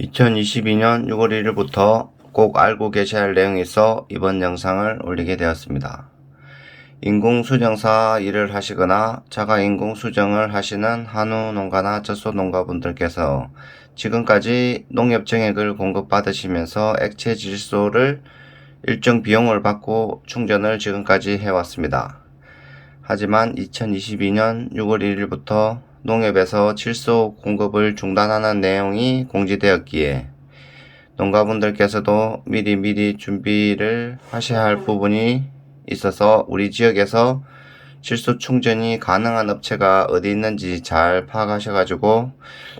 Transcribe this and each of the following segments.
2022년 6월 1일부터 꼭 알고 계셔야 할 내용이 있어 이번 영상을 올리게 되었습니다. 인공수정사 일을 하시거나 자가 인공수정을 하시는 한우 농가나 젖소 농가분들께서 지금까지 농협 정액을 공급받으시면서 액체 질소를 일정 비용을 받고 충전을 지금까지 해왔습니다. 하지만 2022년 6월 1일부터 농협에서 질소 공급을 중단하는 내용이 공지되었기에 농가분들께서도 미리 미리 준비를 하셔야 할 부분이 있어서 우리 지역에서 질소 충전이 가능한 업체가 어디 있는지 잘 파악하셔가지고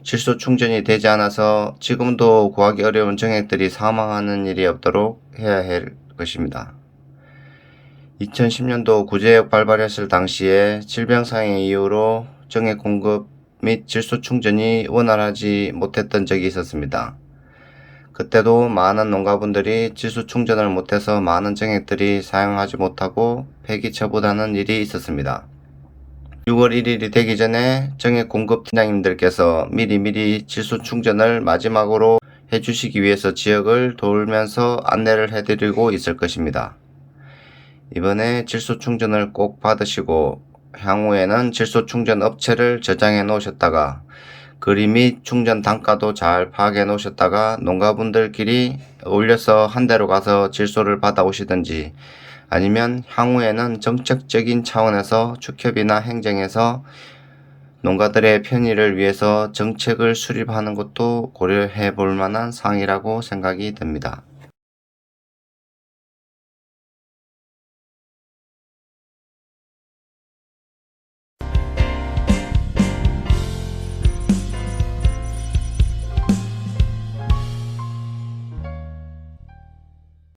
질소 충전이 되지 않아서 지금도 구하기 어려운 정액들이 사망하는 일이 없도록 해야 할 것입니다. 2010년도 구제역 발발했을 당시에 질병상의 이유로 정액 공급 및 질소 충전이 원활하지 못했던 적이 있었습니다. 그때도 많은 농가분들이 질소 충전을 못해서 많은 정액들이 사용하지 못하고 폐기 처분하는 일이 있었습니다. 6월 1일이 되기 전에 정액 공급 팀장님들께서 미리미리 질소 충전을 마지막으로 해주시기 위해서 지역을 돌면서 안내를 해드리고 있을 것입니다. 이번에 질소 충전을 꼭 받으시고 향후에는 질소 충전 업체를 저장해 놓으셨다가 거리 및 충전 단가도 잘 파악해 놓으셨다가 농가분들끼리 올려서 한 대로 가서 질소를 받아 오시든지 아니면 향후에는 정책적인 차원에서 축협이나 행정에서 농가들의 편의를 위해서 정책을 수립하는 것도 고려해 볼 만한 사항이라고 생각이 듭니다.